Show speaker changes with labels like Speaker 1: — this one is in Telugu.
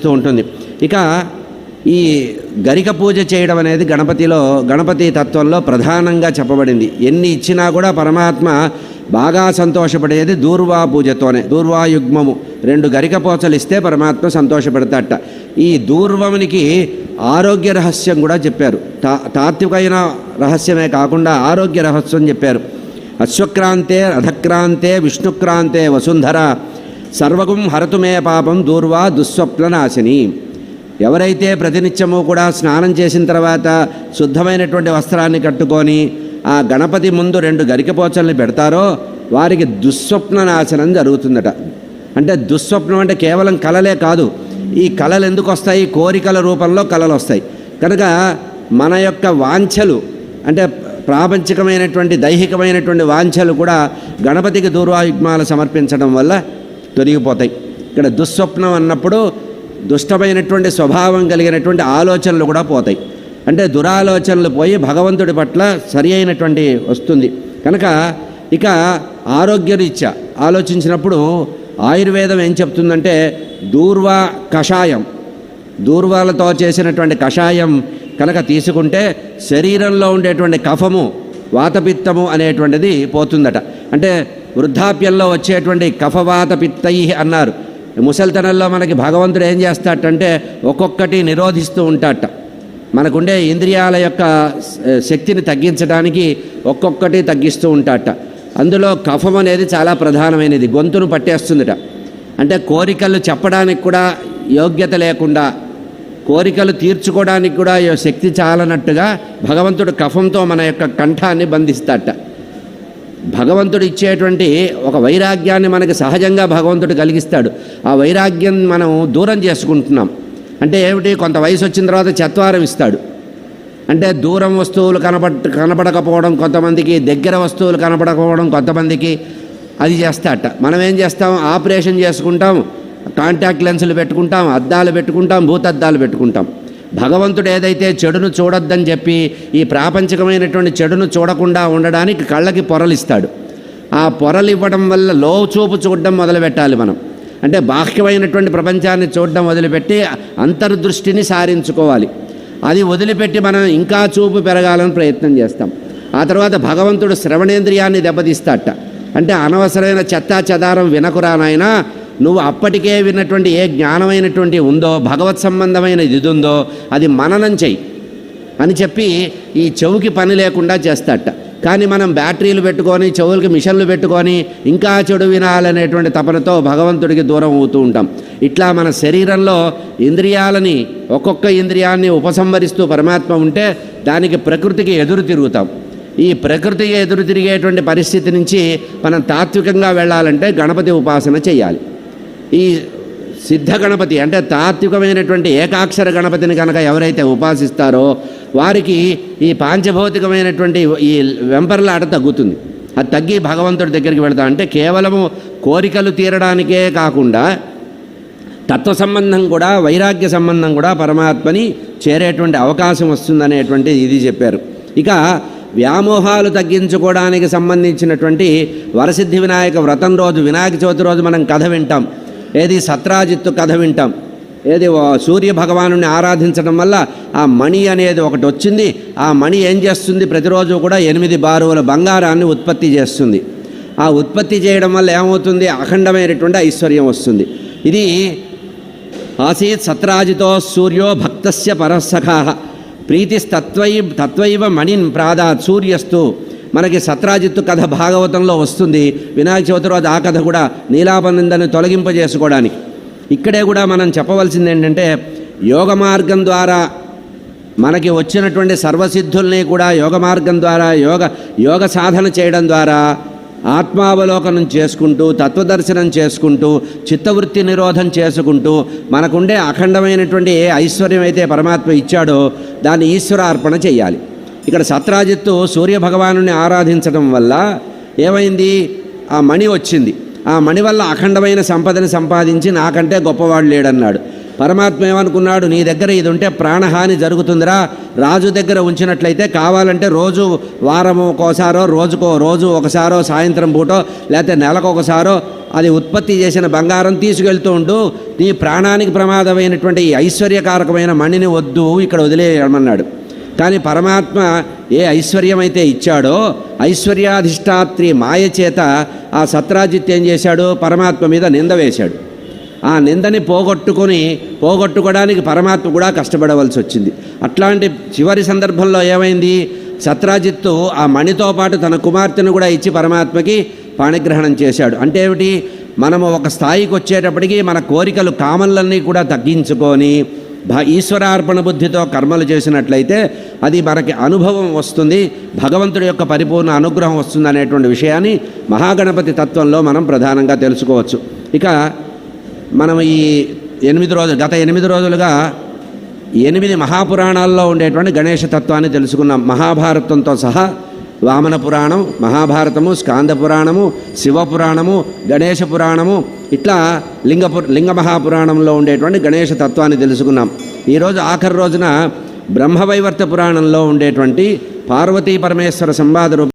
Speaker 1: కనిపిస్తూ ఉంటుంది. ఇక ఈ గరిక పూజ చేయడం అనేది గణపతిలో గణపతి తత్వంలో ప్రధానంగా చెప్పబడింది. ఎన్ని ఇచ్చినా కూడా పరమాత్మ బాగా సంతోషపడేది దూర్వా పూజతోనే దూర్వాయుగ్మము. రెండు గరిక పోచలు ఇస్తే పరమాత్మ సంతోషపడతాట. ఈ దూర్వమునికి ఆరోగ్య రహస్యం కూడా చెప్పారు. తా తాత్వికైన రహస్యమే కాకుండా ఆరోగ్య రహస్యం చెప్పారు. అశ్వక్రాంతే రథక్రాంతే విష్ణుక్రాంతే వసుంధర సర్వగం హరతుమే పాపం దూర్వా దుస్వప్ననాశిని. ఎవరైతే ప్రతినిత్యము కూడా స్నానం చేసిన తర్వాత శుద్ధమైనటువంటి వస్త్రాన్ని కట్టుకొని ఆ గణపతి ముందు రెండు గరికపోచల్ని పెడతారో వారికి దుస్వప్న నాశనం జరుగుతుందట. అంటే దుస్వప్నం అంటే కేవలం కలలే కాదు. ఈ కళలు ఎందుకు వస్తాయి? కోరికల రూపంలో కళలు వస్తాయి. కనుక మన యొక్క వాంఛలు అంటే ప్రాపంచికమైనటువంటి దైహికమైనటువంటి వాంఛలు కూడా గణపతికి దూర్వాయుగ్మాలు సమర్పించడం వల్ల తొలగిపోతాయి. ఇక్కడ దుస్వప్నం అన్నప్పుడు దుష్టమైనటువంటి స్వభావం కలిగినటువంటి ఆలోచనలు కూడా పోతాయి. అంటే దురాలోచనలు పోయి భగవంతుడి పట్ల సరి అయినటువంటి వస్తుంది. కనుక ఇక ఆరోగ్యరీత్యా ఆలోచించినప్పుడు ఆయుర్వేదం ఏం చెప్తుందంటే దూర్వా కషాయం. దూర్వాలతో చేసినటువంటి కషాయం కనుక తీసుకుంటే శరీరంలో ఉండేటువంటి కఫము వాతపిత్తము అనేటువంటిది పోతుందట. అంటే వృద్ధాప్యంలో వచ్చేటువంటి కఫవాత పిత్తై అన్నారు. ముసల్తనంలో మనకి భగవంతుడు ఏం చేస్తాటంటే ఒక్కొక్కటి నిరోధిస్తూ ఉంటాట. మనకుండే ఇంద్రియాల యొక్క శక్తిని తగ్గించడానికి ఒక్కొక్కటి తగ్గిస్తూ ఉంటాట. అందులో కఫం అనేది చాలా ప్రధానమైనది. గొంతును పట్టేస్తుందిట. అంటే కోరికలు చెప్పడానికి కూడా యోగ్యత లేకుండా కోరికలు తీర్చుకోవడానికి కూడా శక్తి చాలనట్టుగా భగవంతుడు కఫంతో మన యొక్క కంఠాన్ని బంధిస్తాట. భగవంతుడు ఇచ్చేటువంటి ఒక వైరాగ్యాన్ని మనకి సహజంగా భగవంతుడు కలిగిస్తాడు. ఆ వైరాగ్యం మనం దూరం చేసుకుంటున్నాం. అంటే ఏమిటి? కొంత వయసు వచ్చిన తర్వాత చత్వారం ఇస్తాడు. అంటే దూరం వస్తువులు కనపడ కనపడకపోవడం కొంతమందికి దగ్గర వస్తువులు కనపడకపోవడం కొంతమందికి అది చేస్తాట. మనం ఏం చేస్తాం? ఆపరేషన్ చేసుకుంటాం. కాంటాక్ట్ లెన్సులు పెట్టుకుంటాం అద్దాలు పెట్టుకుంటాం భూతద్దాలు పెట్టుకుంటాం. భగవంతుడు ఏదైతే చెడును చూడొద్దని చెప్పి ఈ ప్రాపంచికమైనటువంటి చెడును చూడకుండా ఉండడానికి కళ్ళకి పొరలిస్తాడు. ఆ పొరలు ఇవ్వడం వల్ల లో చూపు చూడడం మొదలుపెట్టాలి మనం. అంటే బాహ్యమైనటువంటి ప్రపంచాన్ని చూడడం వదిలిపెట్టి అంతర్దృష్టిని సారించుకోవాలి. అది వదిలిపెట్టి మనం ఇంకా చూపు పెరగాలని ప్రయత్నం చేస్తాం. ఆ తర్వాత భగవంతుడు శ్రవణేంద్రియాన్ని దెబ్బతీస్తాట అంటే అనవసరమైన చెత్తా చెదారం వినకురానైనా నువ్వు అప్పటికే విన్నటువంటి ఏ జ్ఞానమైనటువంటి ఉందో భగవత్ సంబంధమైన ఇది ఉందో అది మననం చెయ్యి అని చెప్పి ఈ చెవుకి పని లేకుండా చేస్తాట. కానీ మనం బ్యాటరీలు పెట్టుకొని చెవులకి మిషన్లు పెట్టుకొని ఇంకా చెడు వినాలనేటువంటి తపనతో భగవంతుడికి దూరం అవుతూ ఉంటాం. ఇట్లా మన శరీరంలో ఇంద్రియాలని ఒక్కొక్క ఇంద్రియాన్ని ఉపసంహరిస్తూ పరమాత్మ ఉంటే దానికి ప్రకృతికి ఎదురు తిరుగుతాం. ఈ ప్రకృతికి ఎదురు తిరిగేటువంటి పరిస్థితి నుంచి మనం తాత్వికంగా వెళ్ళాలంటే గణపతి ఉపాసన చేయాలి ఈ సిద్ధ గణపతి అంటే తాత్వికమైనటువంటి ఏకాక్షర గణపతిని కనుక ఎవరైతే ఉపాసిస్తారో వారికి ఈ పాంచభౌతికమైనటువంటి ఈ వెంపర్లాట తగ్గుతుంది. అది తగ్గి భగవంతుడి దగ్గరికి వెళతా అంటే కేవలము కోరికలు తీరడానికే కాకుండా తత్వ సంబంధం కూడా వైరాగ్య సంబంధం కూడా పరమాత్మని చేరేటువంటి అవకాశం వస్తుందనేటువంటి ఇది చెప్పారు. ఇక వ్యామోహాలు తగ్గించుకోవడానికి సంబంధించినటువంటి వరసిద్ధి వినాయక వ్రతం రోజు వినాయక చవితి రోజు మనం కథ వింటాం. ఏది సత్రాజిత్తు కథ వింటాం. ఏది సూర్య భగవాను ఆరాధించడం వల్ల ఆ మణి అనేది ఒకటి వచ్చింది. ఆ మణి ఏం చేస్తుంది? ప్రతిరోజు కూడా ఎనిమిది బారువుల బంగారాన్ని ఉత్పత్తి చేస్తుంది. ఆ ఉత్పత్తి చేయడం వల్ల ఏమవుతుంది? అఖండమైనటువంటి ఐశ్వర్యం వస్తుంది. ఇది ఆసీత్ సత్రాజితో సూర్యో భక్తస్య పరసఖా ప్రీతిస్తత్వై తత్వైవ మణిన్ ప్రాదా సూర్యస్తు. మనకి సత్రాజిత్తు కథ భాగవతంలో వస్తుంది. వినాయక చవితి రోజు ఆ కథ కూడా నీలాపనిందని తొలగింపజేసుకోవడానికి. ఇక్కడే కూడా మనం చెప్పవలసింది ఏంటంటే యోగ మార్గం ద్వారా మనకి వచ్చినటువంటి సర్వసిద్ధుల్ని కూడా యోగ మార్గం ద్వారా యోగ యోగ సాధన చేయడం ద్వారా ఆత్మావలోకనం చేసుకుంటూ తత్వదర్శనం చేసుకుంటూ చిత్తవృత్తి నిరోధం చేసుకుంటూ మనకుండే అఖండమైనటువంటి ఏ ఐశ్వర్యం అయితే పరమాత్మ ఇచ్చాడో దాన్ని ఈశ్వరార్పణ చేయాలి ఇక్కడ సత్రాజిత్తు సూర్య భగవానుని ఆరాధించడం వల్ల ఏమైంది? ఆ మణి వచ్చింది. ఆ మణి వల్ల అఖండమైన సంపదని సంపాదించి నాకంటే గొప్పవాడు లేడన్నాడు. పరమాత్మ ఏమనుకున్నాడు? నీ దగ్గర ఇది ఉంటే ప్రాణహాని జరుగుతుందిరా. రాజు దగ్గర ఉంచినట్లయితే కావాలంటే రోజు వారం ఒకసారో రోజుకో రోజు ఒకసారో సాయంత్రం పూటో లేకపోతే నెలకు ఒకసారో అది ఉత్పత్తి చేసిన బంగారం తీసుకెళ్తూ ఉండు. నీ ప్రాణానికి ప్రమాదమైనటువంటి ఈ ఐశ్వర్యకారకమైన మణిని వద్దు ఇక్కడ వదిలేయమన్నాడు. కానీ పరమాత్మ ఏ ఐశ్వర్యమైతే ఇచ్చాడో ఐశ్వర్యాధిష్టాత్రి మాయ చేత ఆ సత్రాజిత్ ఏం చేశాడు పరమాత్మ మీద నింద వేశాడు. ఆ నిందని పోగొట్టుకొని పోగొట్టుకోవడానికి పరమాత్మ కూడా కష్టపడవలసి వచ్చింది. అట్లాంటి చివరి సందర్భంలో ఏమైంది? సత్రాజిత్తు ఆ మణితో పాటు తన కుమార్తెను కూడా ఇచ్చి పరమాత్మకి పాణిగ్రహణం చేశాడు. అంటే ఏమిటి? మనము ఒక స్థాయికి వచ్చేటప్పటికి మన కోరికలు కామన్లన్నీ కూడా తగ్గించుకొని భ ఈశ్వరార్పణ బుద్ధితో కర్మలు చేసినట్లయితే అది మనకి అనుభవం వస్తుంది భగవంతుడి యొక్క పరిపూర్ణ అనుగ్రహం వస్తుంది అనేటువంటి విషయాన్ని మహాగణపతి తత్వంలో మనం ప్రధానంగా తెలుసుకోవచ్చు. ఇక మనం ఈ ఎనిమిది రోజులు గత ఎనిమిది రోజులుగా ఎనిమిది మహాపురాణాల్లో ఉండేటువంటి గణేష తత్వాన్ని తెలుసుకున్నాం. మహాభారతంతో సహా వామన పురాణం మహాభారతము స్కాంద పురాణము శివపురాణము గణేష పురాణము ఇట్లా లింగపు లింగ మహాపురాణంలో ఉండేటువంటి గణేష తత్వాన్ని తెలుసుకున్నాం. ఈరోజు ఆఖరి రోజున బ్రహ్మవైవర్త పురాణంలో ఉండేటువంటి పార్వతీ పరమేశ్వర సంవాద రూప